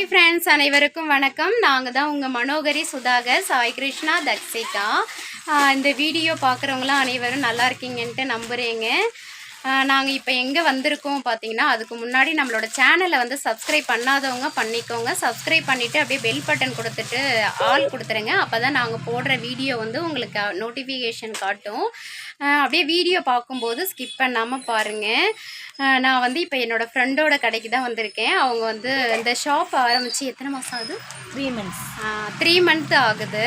Hi friends அனைவருக்கும் வணக்கம். நாங்கள் தான் உங்கள் மனோகரி சுதாகர் சாய் கிருஷ்ணா தக்ஷிகா. இந்த வீடியோ பார்க்குறவங்களாம் அனைவரும் நல்லா இருக்கீங்கன்ட்டு நம்புகிறேங்க நாங்கள் இப்போ எங்கே வந்திருக்கோம் பார்த்தீங்கன்னா அதுக்கு முன்னாடி நம்மளோட சேனலை வந்து சப்ஸ்கிரைப் பண்ணாதவங்க பண்ணிக்கோங்க. சப்ஸ்கிரைப் பண்ணிவிட்டு அப்படியே பெல் பட்டன் கொடுத்துட்டு ஆல் கொடுத்துருங்க. அப்போ தான் நாங்கள் போடுற வீடியோ வந்து உங்களுக்கு நோட்டிஃபிகேஷன் காட்டும். அப்படியே வீடியோ பார்க்கும்போது ஸ்கிப் பண்ணாமல் பாருங்கள் நான் வந்து இப்போ என்னோட ஃப்ரெண்டோட கடைக்கு தான் வந்திருக்கேன். அவங்க வந்து இந்த ஷாப் ஆரம்பித்து எத்தனை மாதம் ஆகுது? த்ரீ மந்த்ஸ் த்ரீ மந்த் ஆகுது.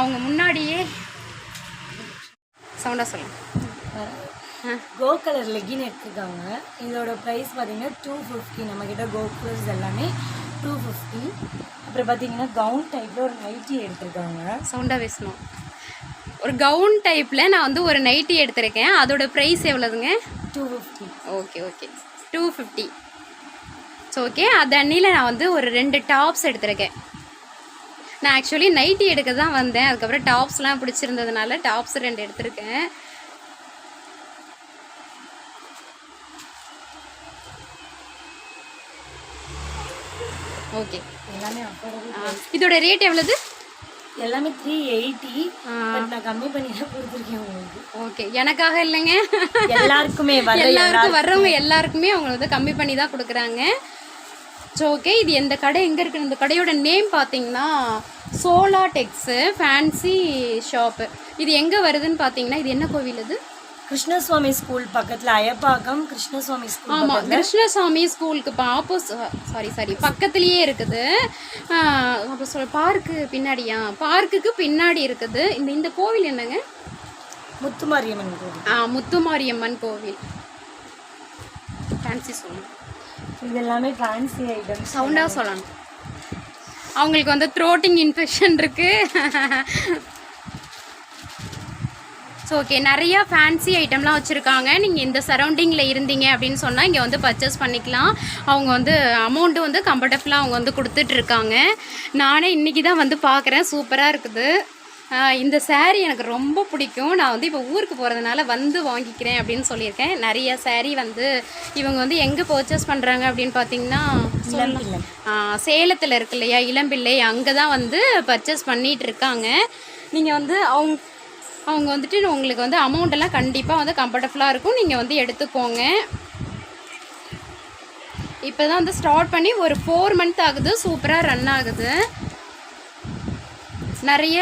அவங்க முன்னாடியே சவுண்டாக சொல்லுங்க. கோ கலர் லெகின் எடுத்துருக்காங்க. இதோட ப்ரைஸ் பார்த்தீங்கன்னா டூ ஃபிஃப்டி நம்மக்கிட்ட கோ கலர்ஸ் எல்லாமே டூ ஃபிஃப்டி அப்புறம் பார்த்தீங்கன்னா கவுன் டைப்பில் ஒரு நைட்டி எடுத்திருக்காங்க. சவுண்டாக பேசணும். ஒரு கவுன் டைப்பில் நான் வந்து ஒரு நைட்டி எடுத்திருக்கேன். அதோட price எவ்வளோதுங்க two fifty okay okay two fifty so okay அது அன்னியில் நான் வந்து ஒரு ரெண்டு டாப்ஸ் எடுத்திருக்கேன். நான் ஆக்சுவலி நைட்டி எடுக்க தான் வந்தேன். அதுக்கப்புறம் டாப்ஸ்லாம் பிடிச்சிருந்ததுனால டாப்ஸ் ரெண்டு எடுத்திருக்கேன். ஓகே. எல்லாமே இதோட ரேட் எவ்வளவு? எல்லாமே த்ரீ எயிட்டி நான் கம்மி பண்ணி தான் கொடுத்துருக்கேன் உங்களுக்கு. ஓகே. எனக்காக இல்லைங்க. எல்லாருக்குமே எல்லாருக்கும் வர்றவங்க எல்லாருக்குமே அவங்க வந்து கம்மி பண்ணி தான் கொடுக்குறாங்க. ஸோ ஓகே இது எந்த கடை எங்கே இருக்குது இந்த கடையோட நேம் பார்த்தீங்கன்னா சோலா டெக்ஸு ஃபேன்சி ஷாப்பு இது எங்கே வருதுன்னு பார்த்தீங்கன்னா இது என்ன கோவில் இது கிருஷ்ணசுவாமி ஸ்கூல் பக்கத்தில் அயப்பாக்கம் கிருஷ்ணசுவாமி ஸ்கூல் ஆமாம் கிருஷ்ணசாமி ஸ்கூலுக்கு ஆப்போஸ் சாரி சாரி பக்கத்துலேயே இருக்குது. அப்போ சொல் பார்க்கு பின்னாடியா? பார்க்குக்கு பின்னாடி இருக்குது. இந்த இந்த கோவில் என்னங்க? முத்துமாரியம்மன் கோவில். ஆ முத்துமாரியம்மன் கோவில். ஃபேன்சி சொல்லணும் இது எல்லாமே ஃபேன்சி ஐட்டம்ஸ் சவுண்டாக சொல்லணும். அவங்களுக்கு வந்து த்ரோட்டிங் இன்ஃபெக்ஷன் இருக்கு. ஸோ ஓகே நிறையா ஃபேன்சி ஐட்டம்லாம் வச்சுருக்காங்க. நீங்கள் இந்த சரௌண்டிங்கில் இருந்தீங்க அப்படின்னு சொன்னால் இங்கே வந்து பர்ச்சேஸ் பண்ணிக்கலாம். அவங்க வந்து அமௌண்ட்டு வந்து கம்ஃபர்டபுளாக அவங்க வந்து கொடுத்துட்ருக்காங்க. நானே இன்றைக்கி தான் வந்து பார்க்குறேன். சூப்பராக இருக்குது. இந்த saree எனக்கு ரொம்ப பிடிக்கும். நான் வந்து இப்போ ஊருக்கு போகிறதுனால வந்து வாங்கிக்கிறேன் அப்படின்னு சொல்லியிருக்கேன். நிறைய saree வந்து இவங்க வந்து எங்கே பர்ச்சேஸ் பண்ணுறாங்க அப்படின்னு பார்த்தீங்கன்னா. சேலத்தில் இருக்கு இல்லையா? இளம்பிள்ளை அங்கே தான் வந்து பர்ச்சேஸ் பண்ணிட்டு இருக்காங்க நீங்கள் வந்து அவங்க அவங்க வந்துட்டு உங்களுக்கு வந்து அமௌண்ட் எல்லாம் கண்டிப்பாக வந்து கம்ஃபர்டபுளாக இருக்கும். நீங்கள் வந்து எடுத்துக்கோங்க. இப்போ தான் வந்து ஸ்டார்ட் பண்ணி ஒரு ஃபோர் மந்த் ஆகுது. சூப்பராக ரன் ஆகுது. நிறைய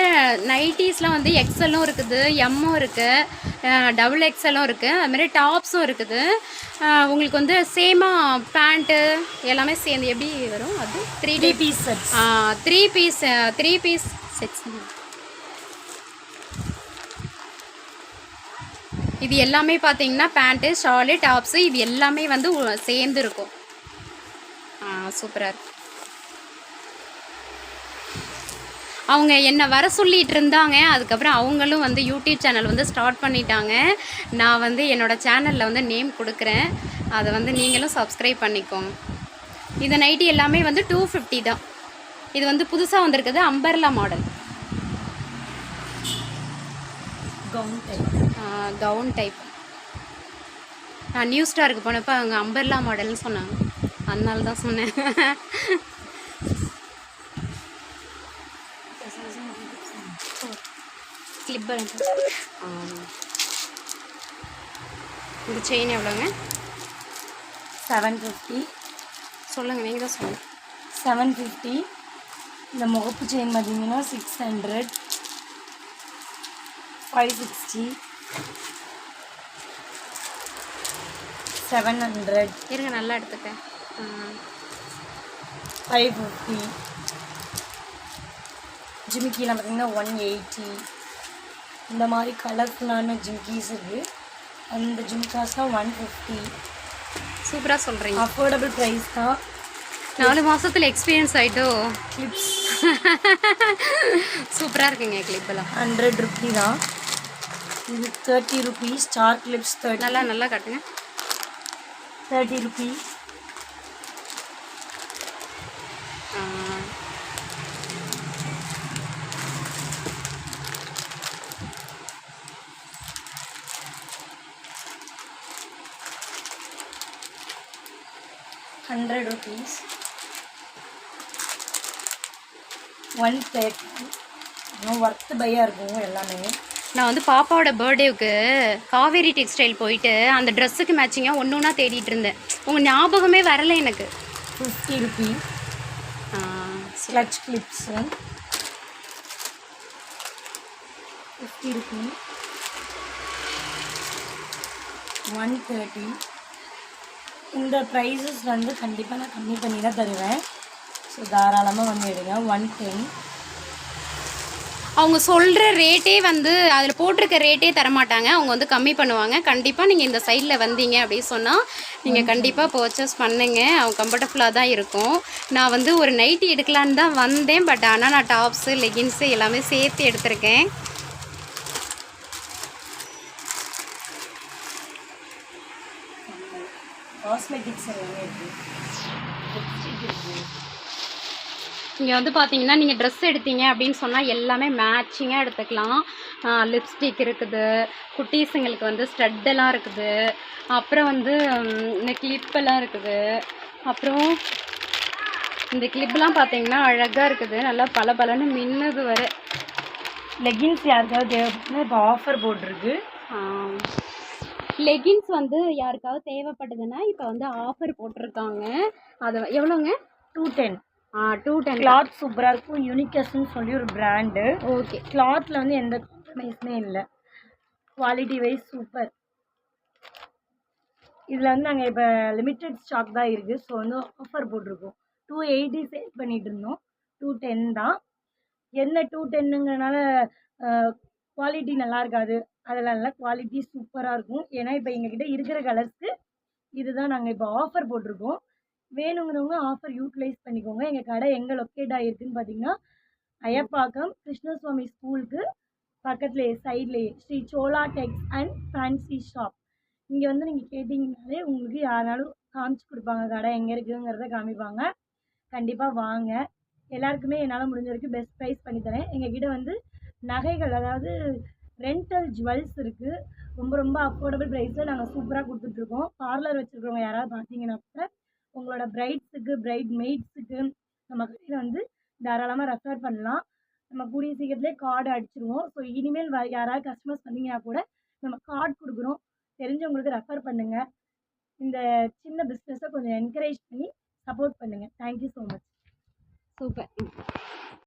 நைட்டிஸ்லாம் வந்து எக்ஸலும் இருக்குது எம்மும் இருக்குது டபுள் எக்ஸலும் இருக்குது அதுமாரி டாப்ஸும் இருக்குது. உங்களுக்கு வந்து சேமாக பேண்ட்டு எல்லாமே சேர்ந்து எப்படி வரும்? அது three three piece three piece three piece sets இது எல்லாமே பார்த்தீங்கன்னா பேண்ட்டு ஷாலு டாப்ஸு இது எல்லாமே வந்து சேர்ந்து இருக்கும் சூப்பராக இருக்கு. அவங்க என்னை வர சொல்லிகிட்டு இருந்தாங்க. அதுக்கப்புறம் அவங்களும் வந்து யூடியூப் சேனல் வந்து ஸ்டார்ட் பண்ணிட்டாங்க. நான் வந்து என்னோடய சேனலில் வந்து நேம் கொடுக்குறேன். அதை வந்து நீங்களும் சப்ஸ்கிரைப் பண்ணிக்கோங்க. இந்த நைட்டி எல்லாமே வந்து டூ ஃபிஃப்டி தான். இது வந்து புதுசாக வந்திருக்குது umbrella model gown type gown type நான் நியூ ஸ்டாருக்கு போனப்போ அவங்க அம்பர்லா மாடல்னு சொன்னாங்க. அதனால தான் சொன்னேன். ஸ்லிப்பர் இந்த செயின் எவ்வளோங்க? செவன் ஃபிஃப்டி சொல்லுங்கள் நீங்கள் தான் சொல்லுங்கள் செவன் ஃபிஃப்டி இந்த முகப்பு செயின் பார்த்தீங்கன்னா six hundred five sixty seven hundred இருங்க நல்லா எடுத்துக்கேன் ஃபைவ் ஃபிஃப்டி ஜிமிக்கிலாம் பார்த்தீங்கன்னா ஒன் எயிட்டி இந்த மாதிரி கலர்ஃபுல்லான ஜிமிக்கிஸ் இருக்குது அந்த ஜிமிக்காஸ்லாம் ஒன் ஃபிஃப்டி சூப்பராக சொல்கிறீங்க அஃபோர்டபுள் ப்ரைஸ் தான். நாலு மாசத்துல எக்ஸ்பீரியன்ஸ் ஆயிட்டோ? கிளிப்ஸ் சூப்பராக இருக்குங்க கிளிப்பெல்லாம் ஹண்ட்ரட் ருபி தான். இது thirty rupees star clips thirty நல்லா நல்லா காட்டுங்க. Thirty rupees. Hundred rupees one thirty worth பையாக இருக்கும் எல்லாமே. நான் வந்து பாப்பாவோட பர்த்டேவுக்கு காவேரி டெக்ஸ்டைல் போயிட்டு அந்த ட்ரெஸ்ஸுக்கு மேட்சிங்காக ஒன்று ஒன்றா தேடிட்டு இருந்தேன். உங்கள் ஞாபகமே வரல எனக்கு. Fifty rupee clutch clips fifty rupee one thirty இந்த ப்ரைஸஸ் வந்து கண்டிப்பாக நான் கம்மி பண்ணி தான் தருவேன். ஸோ தாராளமாக வந்து எடுங்க. ஒன் டென் அவங்க சொல்கிற ரேட்டே வந்து அதில் போட்டிருக்க ரேட்டே தரமாட்டாங்க. அவங்க வந்து கம்மி பண்ணுவாங்க. கண்டிப்பாக நீங்கள் இந்த சைடில் வந்தீங்க அப்படின்னு சொன்னால் நீங்கள் கண்டிப்பாக பர்ச்சேஸ் பண்ணுங்க. அவங்க கம்ஃபர்டபுளாக தான் இருக்கும். நான் வந்து ஒரு நைட்டி எடுக்கலான்னு தான் வந்தேன். பட் ஆனால் நான் டாப்ஸு லெகின்ஸு எல்லாமே சேர்த்து எடுத்திருக்கேன். காஸ்மெட்டிக்ஸ் எல்லாமே இருக்குது இங்கே வந்து பார்த்தீங்கன்னா நீங்கள் ட்ரெஸ் எடுத்தீங்க அப்படின்னு சொன்னால் எல்லாமே மேட்சிங்காக எடுத்துக்கலாம். லிப்ஸ்டிக் இருக்குது. குட்டீஸுங்களுக்கு வந்து ஸ்டட்டெல்லாம் இருக்குது. அப்புறம் வந்து இந்த கிளிப்பெல்லாம் இருக்குது. அப்புறம் இந்த கிளிப்லாம் பார்த்தீங்கன்னா அழகாக இருக்குது. நல்லா பல பலன்னு மின்னுது வர. லெகின்ஸ் யாருக்காவது தேவைப்படுதுன்னா இப்போ ஆஃபர் போட்டிருக்கு. லெகின்ஸ் வந்து யாருக்காவது தேவைப்படுதுன்னா இப்போ வந்து ஆஃபர் போட்டிருக்காங்க. அது எவ்வளோங்க? Two ten two ten cloth சூப்பராக இருக்கும். யூனிகஸ்ன்னு சொல்லி ஒரு பிராண்டு ஓகே கிளாத்தில் வந்து எந்த காம்ப்ரமைஸுமே இல்லை. குவாலிட்டி வைஸ் சூப்பர் இதில் வந்து நாங்கள் இப்போ லிமிட்டட் ஸ்டாக் தான் இருக்குது ஸோ வந்து ஆஃபர் போட்டிருக்கோம். டூ எயிட்டி சேல் பண்ணிட்டு இருந்தோம். டூ டென் தான். என்ன டூ டென்னுங்கிறனால குவாலிட்டி நல்லா இருக்காது. அதெல்லாம் இல்லை. குவாலிட்டி சூப்பராக இருக்கும். ஏன்னா இப்போ எங்ககிட்ட இருக்கிற கலர்ஸ்க்கு இதுதான் நாங்கள் இப்போ ஆஃபர் போட்டிருக்கோம். வேணுங்கிறவங்க ஆஃபர் யூட்டிலைஸ் பண்ணிக்கோங்க. எங்கள் கடை எங்கே லொக்கேட் ஆகிருக்குன்னு பார்த்தீங்கன்னா அயப்பாக்கம் கிருஷ்ணசுவாமி ஸ்கூலுக்கு பக்கத்துலேயே சைட்லேயே Sri Sola tex and fancy shop இங்கே வந்து நீங்கள் கேட்டிங்கனாலே உங்களுக்கு யாருனாலும் காமிச்சு கொடுப்பாங்க. கடை எங்கே இருக்குங்கிறத காமிப்பாங்க. கண்டிப்பாக வாங்க. எல்லாருக்குமே என்னால் முடிஞ்ச வரைக்கும் பெஸ்ட் ப்ரைஸ் பண்ணித்தரேன் எங்ககிட்ட வந்து நகைகள் அதாவது ரெண்டல் ஜுவல்ஸ் இருக்குது ரொம்ப ரொம்ப அஃபோர்டபுள் ப்ரைஸில் நாங்கள் சூப்பராக கொடுத்துட்ருக்கோம் பார்லர் வச்சுருக்கவங்க யாராவது பார்த்தீங்கன்னா கூட உங்களோட பிரைட்ஸுக்கு பிரைட் மெய்ட்ஸுக்கு நம்ம கடையில் வந்து தாராளமாக ரெஃபர் பண்ணலாம். நம்ம கூடிய சீக்கிரத்துலேயே கார்டு அடிச்சிருவோம். ஸோ இனிமேல் வ யாராவது கஸ்டமர்ஸ் வந்தீங்கன்னா கூட நம்ம கார்டு கொடுக்குறோம். தெரிஞ்சவங்களுக்கு ரெஃபர் பண்ணுங்கள் இந்த சின்ன பிஸ்னஸை கொஞ்சம் என்கரேஜ் பண்ணி சப்போர்ட் பண்ணுங்கள் தேங்க்யூ ஸோ மச் சூப்பர்